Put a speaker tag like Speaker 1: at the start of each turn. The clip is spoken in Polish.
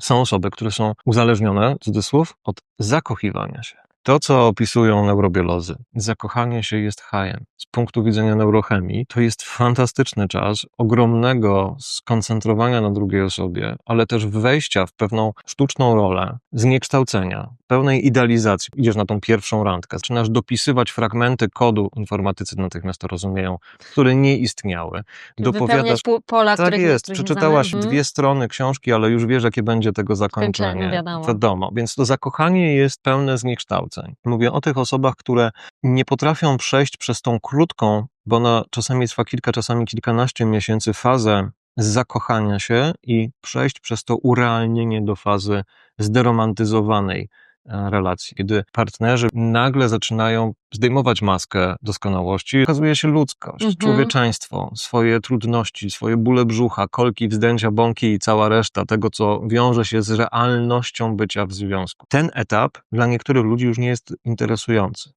Speaker 1: Są osoby, które są uzależnione, cudzysłów, od zakochiwania się. To, co opisują neurobiolodzy, zakochanie się jest hajem. Z punktu widzenia neurochemii, to jest fantastyczny czas ogromnego skoncentrowania na drugiej osobie, ale też wejścia w pewną sztuczną rolę, zniekształcenia, pełnej idealizacji. Idziesz na tą pierwszą randkę, zaczynasz dopisywać fragmenty kodu, informatycy natychmiast to rozumieją, które nie istniały. Dopowiadasz
Speaker 2: pół- pola,
Speaker 1: tak jest. Przeczytałaś
Speaker 2: znamy. Mhm.
Speaker 1: dwie strony książki, ale już wiesz, jakie będzie tego zakończenie.
Speaker 2: wiadomo.
Speaker 1: Wiadomo. Więc to zakochanie jest pełne Mówię o tych osobach, które nie potrafią przejść przez tą krótką, bo ona czasami trwa kilka, czasami kilkanaście miesięcy, fazę zakochania się i przejść przez to urealnienie do fazy zderomantyzowanej relacji, kiedy partnerzy nagle zaczynają zdejmować maskę doskonałości, okazuje się ludzkość,
Speaker 2: Mhm.
Speaker 1: człowieczeństwo, swoje trudności, swoje bóle brzucha, kolki, wzdęcia, bąki i cała reszta tego, co wiąże się z realnością bycia w związku. Ten etap dla niektórych ludzi już nie jest interesujący.